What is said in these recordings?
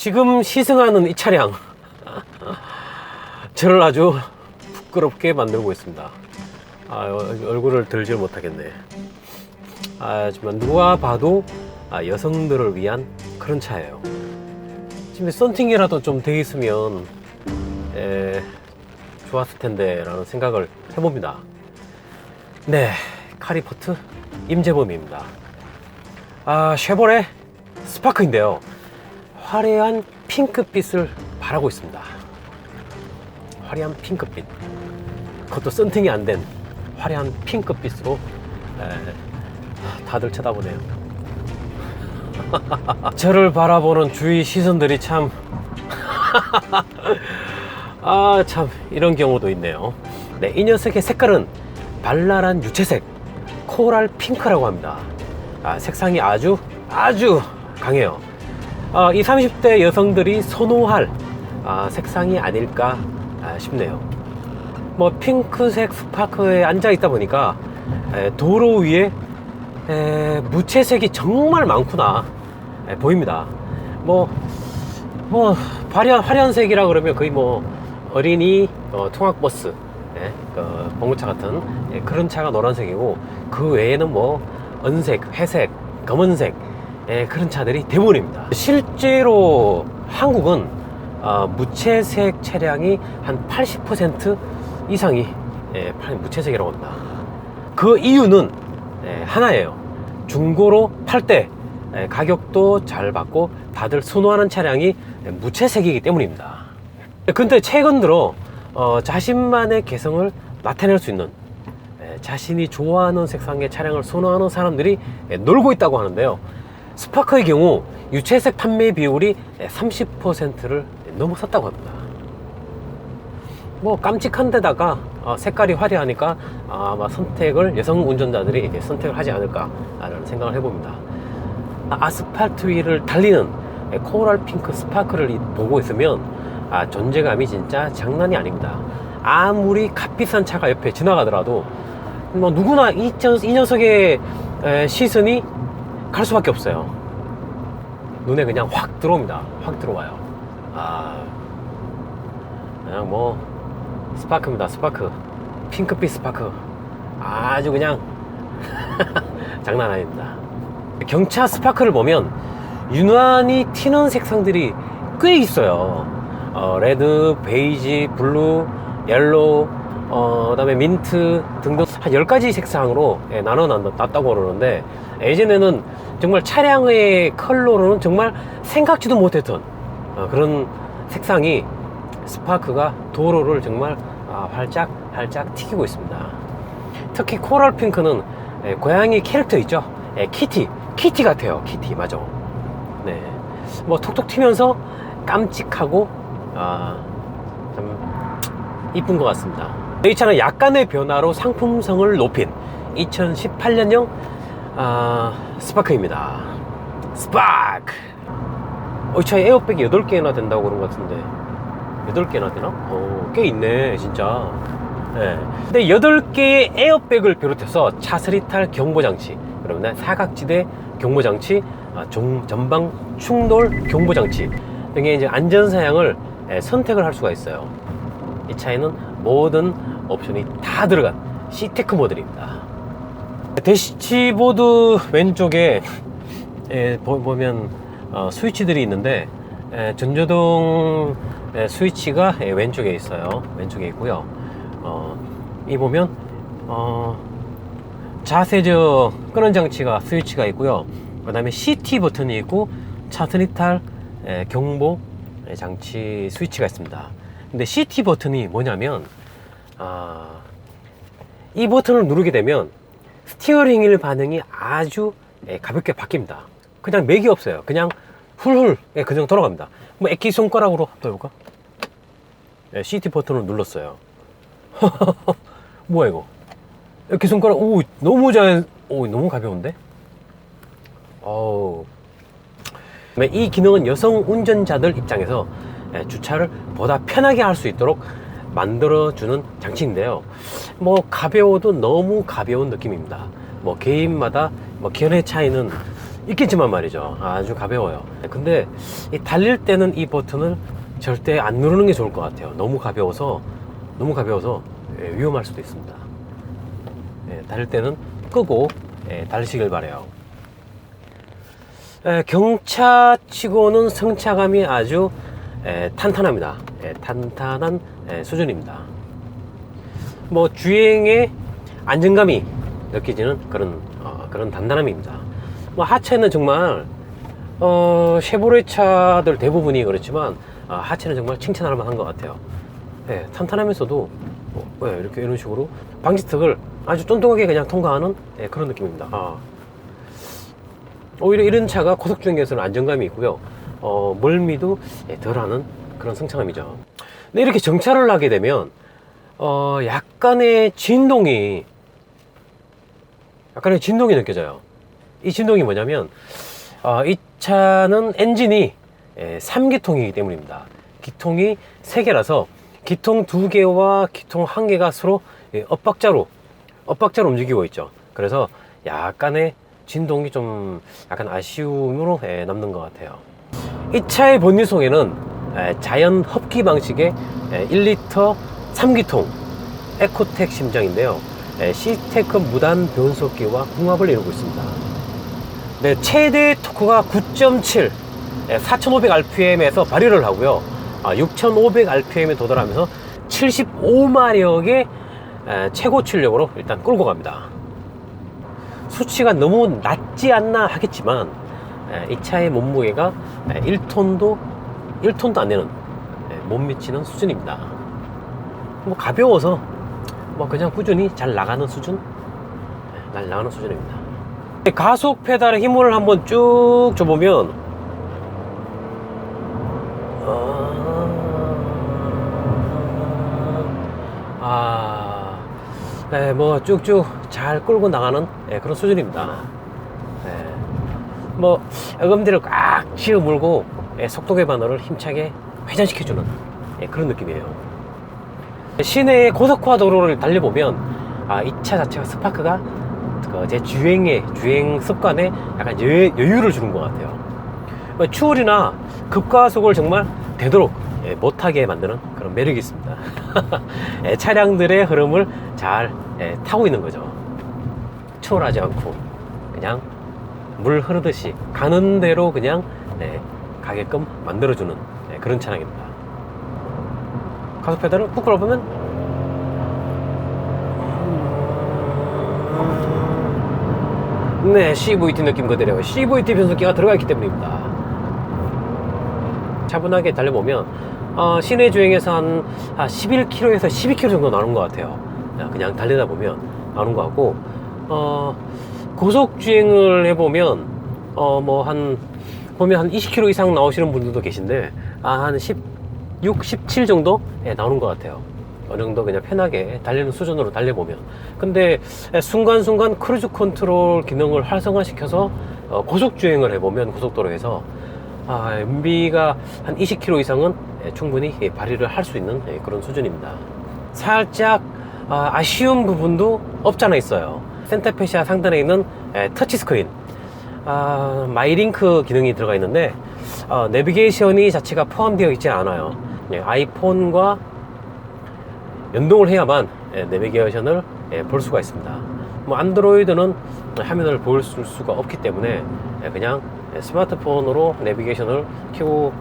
지금 시승하는 이 차량 저를 아주 부끄럽게 만들고 있습니다. 아, 어, 얼굴을 들질 못하겠네. 아, 하지만 누가 봐도 아, 여성들을 위한 그런 차예요. 지금 썬팅이라도 좀 돼 있으면 에, 좋았을 텐데라는 생각을 해봅니다. 네, 카리포트 임재범입니다. 아, 쉐보레 스파크인데요. 화려한 핑크빛을 바라고 있습니다. 화려한 핑크빛. 그것도 썬팅이 안 된 화려한 핑크빛으로 에, 다들 쳐다보네요. 저를 바라보는 주위 시선들이 참, 아, 참, 이런 경우도 있네요. 네, 이 녀석의 색깔은 발랄한 유채색, 코랄 핑크라고 합니다. 아, 색상이 아주, 아주 강해요. 아, 이 30대 여성들이 선호할 아, 색상이 아닐까 아, 싶네요. 뭐 핑크색 스파크에 앉아 있다 보니까 에, 도로 위에 에, 무채색이 정말 많구나 에, 보입니다. 뭐, 뭐 화려한 화려한 색이라 그러면 거의 뭐 어린이 어, 통학버스, 예, 그 봉고차 같은 예, 그런 차가 노란색이고 그 외에는 뭐 은색, 회색, 검은색 예, 그런 차들이 대부분입니다. 실제로 한국은 어, 무채색 차량이 한 80% 이상이 예, 팔- 무채색이라고 합니다. 그 이유는 예, 하나예요. 중고로 팔때 예, 가격도 잘 받고 다들 선호하는 차량이 예, 무채색이기 때문입니다. 근데 최근 들어 어, 자신만의 개성을 나타낼 수 있는 예, 자신이 좋아하는 색상의 차량을 선호하는 사람들이 예, 놀고 있다고 하는데요. 스파크의 경우 유채색 판매 비율이 30%를 넘어섰다고 합니다. 뭐 깜찍한 데다가 어, 색깔이 화려하니까 아마 선택을 여성 운전자들이 선택을 하지 않을까라는 생각을 해봅니다. 아, 아스팔트 위를 달리는 예, 코랄 핑크 스파크를 이- 보고 있으면 아, 존재감이 진짜 장난이 아닙니다. 아무리 값비싼 차가 옆에 지나가더라도 뭐 누구나 이, 저- 이 녀석의 에, 시선이 갈 수밖에 없어요. 눈에 그냥 확 들어옵니다. 확 들어와요. 아, 그냥 뭐 스파크입니다. 스파크. 핑크빛 스파크. 아주 그냥 장난 아닙니다. 경차 스파크를 보면 유난히 튀는 색상들이 꽤 있어요. 어, 레드, 베이지, 블루, 옐로우, 어, 그다음에 민트 등등 한 10가지 색상으로 예, 나눠 놨다고 그러는데 예전에는 정말 차량의 컬러로는 정말 생각지도 못했던 어, 그런 색상이 스파크가 도로를 정말 아, 활짝 활짝 튀기고 있습니다. 특히 코랄 핑크는 예, 고양이 캐릭터 있죠? 예, 키티, 키티 같아요. 키티 맞아. 네, 뭐 톡톡 튀면서 깜찍하고 아, 참 이쁜 것 같습니다. 이 차는 약간의 변화로 상품성을 높인 2018년형 아, 스파크입니다. 스파크. 어, 이 차에 에어백이 8개나 된다고 그런 것 같은데 8개나 되나? 어, 꽤 있네 진짜 네. 근데 8개의 에어백을 비롯해서 차스리탈 경보장치 그러면 사각지대 경보장치 아, 종- 전방 충돌 경보장치 등의 이제 안전사양을 예, 선택을 할 수가 있어요 이 차에는 모든 옵션이 다 들어간 C테크 모델입니다 대시보드 왼쪽에 예, 보- 보면 어, 스위치들이 있는데 예, 전조등 예, 스위치가 예, 왼쪽에 있어요. 왼쪽에 있고요. 어, 이 보면 어, 자세저 끄는 장치가 스위치가 있고요. 그 다음에 CT 버튼이 있고 차스니탈 예, 경보 예, 장치 스위치가 있습니다. 근데 CT 버튼이 뭐냐면 아, 이 버튼을 누르게 되면 스티어링 휠 반응이 아주 예, 가볍게 바뀝니다. 그냥 맥이 없어요. 그냥 훌훌 예, 그냥 돌아갑니다. 뭐 액기 손가락으로 해볼까? 예, CT 버튼을 눌렀어요. 뭐야 이거? 액기 손가락 오 너무 잘, 오 너무 가벼운데? 어우. 그다음에 이 기능은 여성 운전자들 입장에서 예, 주차를 보다 편하게 할 수 있도록 만들어주는 장치인데요. 뭐 가벼워도 너무 가벼운 느낌입니다. 뭐 개인마다 뭐 견해 차이는 있겠지만 말이죠. 아주 가벼워요. 근데 이 달릴 때는 이 버튼을 절대 안 누르는 게 좋을 것 같아요. 너무 가벼워서 너무 가벼워서 예, 위험할 수도 있습니다. 예, 달릴 때는 끄고 예, 달리시길 바래요. 예, 경차치고는 승차감이 아주 예, 탄탄합니다. 예, 탄탄한 예, 수준입니다. 뭐 주행에 안정감이 느껴지는 그런 어, 그런 단단함입니다. 뭐 하체는 정말 어, 쉐보레 차들 대부분이 그렇지만 아, 하체는 정말 칭찬할 만한 것 같아요. 예, 탄탄하면서도 뭐, 예, 이렇게 이런 식으로 방지턱을 아주 쫀쫀하게 그냥 통과하는 예, 그런 느낌입니다. 아. 오히려 이런 차가 고속 주행에서는 안정감이 있고요. 어, 멀미도 예, 덜하는 그런 승차감이죠. 근데 이렇게 정차를 하게 되면 어, 약간의 진동이 약간의 진동이 느껴져요. 이 진동이 뭐냐면 어, 이 차는 엔진이 예, 3기통이기 때문입니다. 기통이 3개라서 기통 2개와 기통 1개가 서로 예, 엇박자로 엇박자로 움직이고 있죠. 그래서 약간의 진동이 좀 약간 아쉬움으로 예, 남는 것 같아요. 이 차의 본유속에는 예, 자연 흡기 방식의 예, 1리터 3기통 에코텍 심장인데요. 예, 시테크 무단 변속기와 궁합을 이루고 있습니다. 네, 최대 토크가 9.7, 4,500rpm에서 발휘를 하고요. 6,500rpm에 도달하면서 75마력의 최고 출력으로 일단 끌고 갑니다. 수치가 너무 낮지 않나 하겠지만 이 차의 몸무게가 1톤도 1톤도 안 되는 못 미치는 수준입니다. 뭐 가벼워서 뭐 그냥 꾸준히 잘 나가는 수준, 잘 나가는 수준입니다. 가속 페달에 힘을 한번 쭉 줘보면 아, 네, 뭐 쭉쭉 잘 끌고 나가는 네, 그런 수준입니다. 네. 뭐 어금니를 꽉 쥐어 물고 네, 속도계 바늘을 힘차게 회전시켜주는 네, 그런 느낌이에요. 시내의 고속화 도로를 달려보면 아, 이 차 자체가 스파크가 그 제 주행에 주행 습관에 약간 여, 여유를 주는 것 같아요. 뭐 추월이나 급가속을 정말 되도록 예, 못하게 만드는 그런 매력이 있습니다. 예, 차량들의 흐름을 잘 예, 타고 있는 거죠. 추월하지 않고 그냥 물 흐르듯이 가는 대로 그냥 네, 가게끔 만들어주는 네, 그런 차량입니다. 가속 페달을 꾹 끌어보면 네, CVT 느낌 그대로 CVT 변속기가 들어가 있기 때문입니다. 차분하게 달려보면 어, 시내 주행에서 한, 한 11km에서 12km 정도 나오는 것 같아요. 그냥 달리다 보면 나오는 것 같고 어, 고속 주행을 해보면 어, 뭐 한 보면 한 20km 이상 나오시는 분들도 계신데 아, 한 16, 17 정도 예, 나오는 것 같아요. 어느 정도 그냥 편하게 달리는 수준으로 달려보면 근데 순간순간 크루즈 컨트롤 기능을 활성화시켜서 어, 고속 주행을 해보면 고속도로에서 아, MB가 한 20km 이상은 예, 충분히 예, 발휘를 할 수 있는 예, 그런 수준입니다. 살짝 아, 아쉬운 부분도 없잖아 있어요. 센터페시아 상단에 있는 터치 스크린 아, 마이링크 기능이 들어가 있는데 어, 내비게이션이 자체가 포함되어 있지 않아요. 아이폰과 연동을 해야만 내비게이션을 볼 수가 있습니다. 뭐 안드로이드는 화면을 보일 수가 없기 때문에 그냥 스마트폰으로 내비게이션을 켜고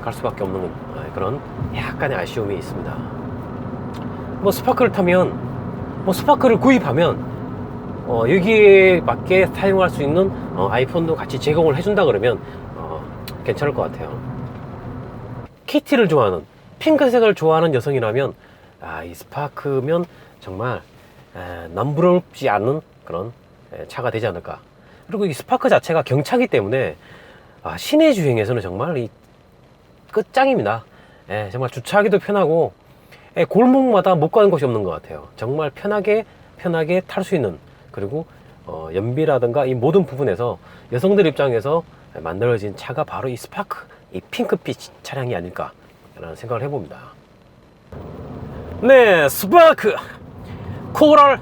갈 수밖에 없는 그런 약간의 아쉬움이 있습니다. 뭐 스파크를 타면 뭐 스파크를 구입하면 어, 여기에 맞게 사용할 수 있는 어, 아이폰도 같이 제공을 해준다 그러면 어, 괜찮을 것 같아요. 키티를 좋아하는 핑크색을 좋아하는 여성이라면 아, 이 스파크면 정말 에, 남부럽지 않은 그런 에, 차가 되지 않을까. 그리고 이 스파크 자체가 경차기 때문에 아, 시내 주행에서는 정말 이 끝장입니다. 에, 정말 주차하기도 편하고 에, 골목마다 못 가는 곳이 없는 것 같아요. 정말 편하게 편하게 탈 수 있는 그리고 어, 연비라든가 이 모든 부분에서 여성들 입장에서 만들어진 차가 바로 이 스파크, 이 핑크빛 차량이 아닐까라는 생각을 해봅니다. 네, 스파크 코랄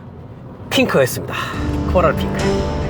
핑크였습니다. 코랄 핑크.